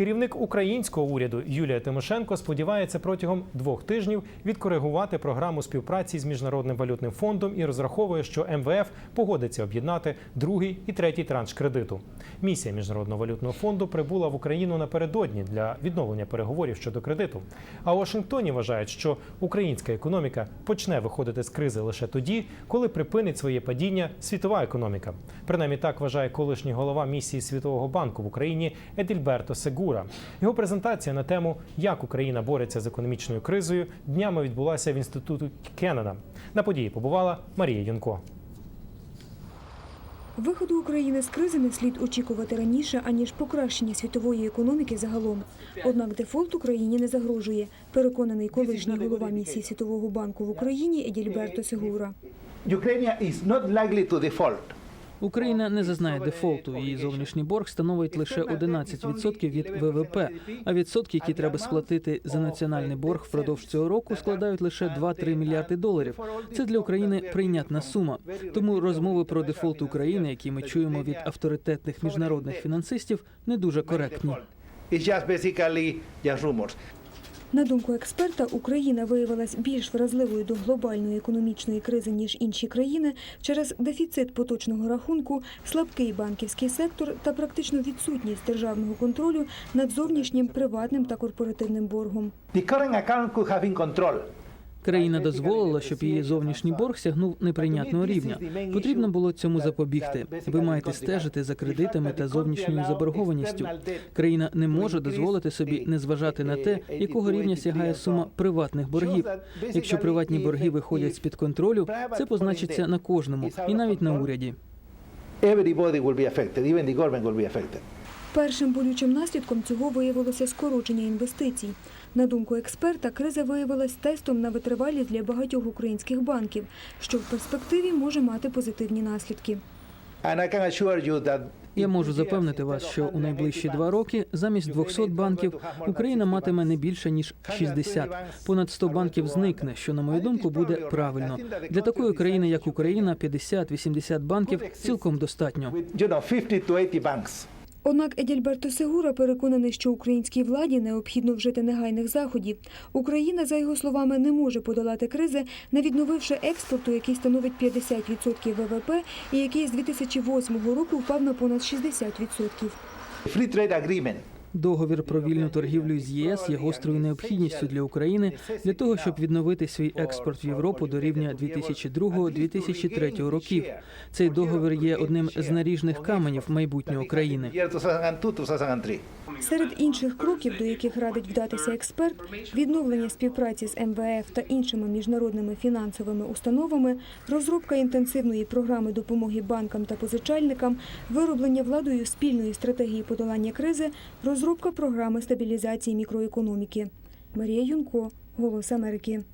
Керівник українського уряду Юлія Тимошенко сподівається протягом двох тижнів відкоригувати програму співпраці з міжнародним валютним фондом і розраховує, що МВФ погодиться об'єднати другий і третій транш кредиту. Місія міжнародного валютного фонду прибула в Україну напередодні для відновлення переговорів щодо кредиту. А Вашингтоні вважають, що українська економіка почне виходити з кризи лише тоді, коли припинить своє падіння світова економіка. Принаймні так вважає колишній голова місії Світового банку в Україні Едільберто Сегура. Його презентація на тему як Україна бореться з економічною кризою днями відбулася в інституту Кеннеда. На події побувала Марія Юнко. Виходу України з кризи не слід очікувати раніше, аніж покращення світової економіки загалом. Однак дефолт Україні не загрожує, переконаний колишній голова місії Світового банку в Україні Едільберто Сегура. Ukraine is not to default. Україна не зазнає дефолту. Її зовнішній борг становить лише 11% від ВВП, а відсотки, які треба сплатити за національний борг впродовж цього року, складають лише 2-3 мільярди доларів. Це для України прийнятна сума. Тому розмови про дефолт України, які ми чуємо від авторитетних міжнародних фінансистів, не дуже коректні. На думку експерта, Україна виявилась більш вразливою до глобальної економічної кризи ніж інші країни через дефіцит поточного рахунку, слабкий банківський сектор та практично відсутність державного контролю над зовнішнім приватним та корпоративним боргом. The current account could have been controlled. Країна дозволила, щоб її зовнішній борг сягнув неприйнятного рівня. Потрібно було цьому запобігти. Ви маєте стежити за кредитами та зовнішньою заборгованістю. Країна не може дозволити собі не зважати на те, якого рівня сягає сума приватних боргів. Якщо приватні борги виходять з під контролю, це позначиться на кожному, і навіть на уряді. Everybody will be affected, even the government will be affected. Першим болючим наслідком цього виявилося скорочення інвестицій. На думку експерта, криза виявилась тестом на витривалість для багатьох українських банків, що в перспективі може мати позитивні наслідки. Я можу запевнити вас, що у найближчі два роки замість 200 банків Україна матиме не більше ніж 60. Понад 100 банків зникне, що на мою думку буде правильно. Для такої країни, як Україна, 50-80 банків цілком достатньо. With you know 50 to 80 banks. Однак Едільберто Сегура переконаний, що українській владі необхідно вжити негайних заходів. Україна, за його словами, не може подолати кризи, не відновивши експорту, який становить 50% ВВП і який з 2008 року впав на понад 60%. Free trade agreement. Договір про вільну торгівлю з ЄС є гострою необхідністю для України для того, щоб відновити свій експорт в Європу до рівня 2002-2003 років. Цей договір є одним з наріжних каменів майбутнього країни. Year 2002-2003. Серед інших кроків, до яких радить вдатися експерт, відновлення співпраці з МВФ та іншими міжнародними фінансовими установами, розробка інтенсивної програми допомоги банкам та позичальникам, вироблення владою спільної стратегії подолання кризи, розробка програми стабілізації мікроекономіки. Марія Юнко, Голос Америки.